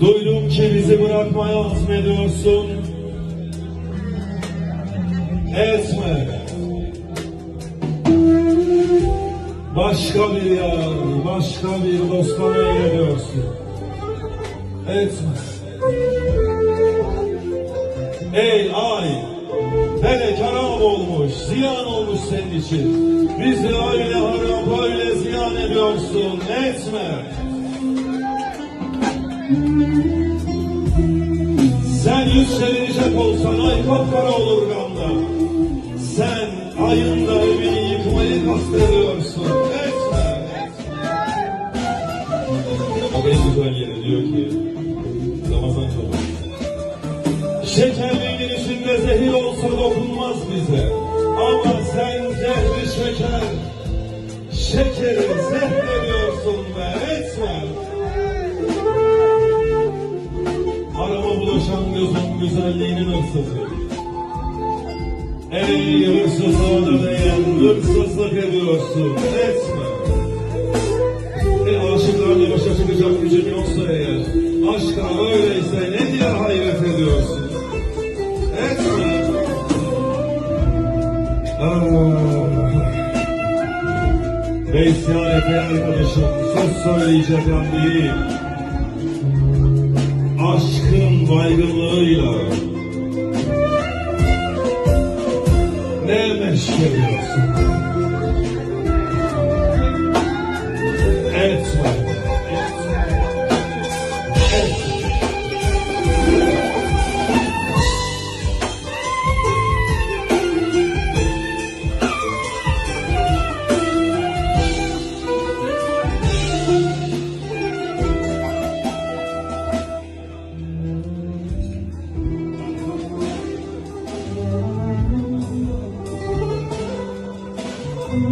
Duydum ki bizi bırakmaya azmediyorsun. Etme. Başka bir yer, başka bir dostana eğleniyorsun. Etme. Olmuş, ziyan olmuş senin için. Bizi öyle harap, öyle ziyan ediyorsun. Etme. Sen yüz çevirecek olsan ay kapkara olur gamda. Sen ayın da evini yıkmayı kastediyorsun. Etme. Bak en güzel yeri diyor ki Ramazan çabuk. Şekerli girişinde zehir olsa dokunmaz şekeri zehrediyorsun be etme. Arama bulaşan gözün. Ey hırsızlığa da değen hırsızlık ediyorsun. Etme. E aşıklarla başa çıkacak gücün yoksa eğer, aşka öyleyse Veysel epey arkadaşım, söz söyleyecek an değil. Aşkın baygınlığıyla Valla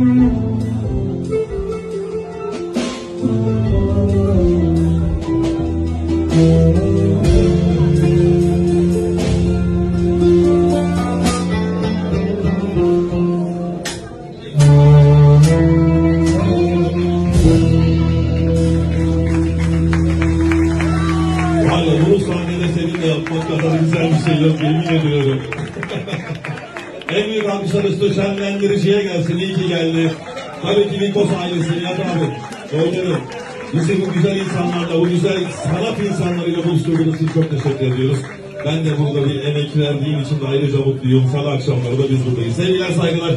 bunu sahnede seninle yapmak kadar güzel bir şey yemin ediyorum. En büyük alkışlar üstü şenlendiriciye gelsin. İyi ki geldi. Tabii ki Nikos ailesi, Nihat abi, Doğrularım. Bizi bu güzel insanlarla, bu güzel sanat insanlarıyla buluşturduğunuz için çok teşekkür ediyoruz. Ben de burada bir emek verdiğim için de ayrıca mutluyum. Salı akşamları da biz buradayız. Sevgiler, saygılar.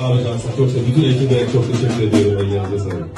Abi Cansın, çok teşekkür Bütün ekibe çok teşekkür ediyorum. Ellerinize sağlık.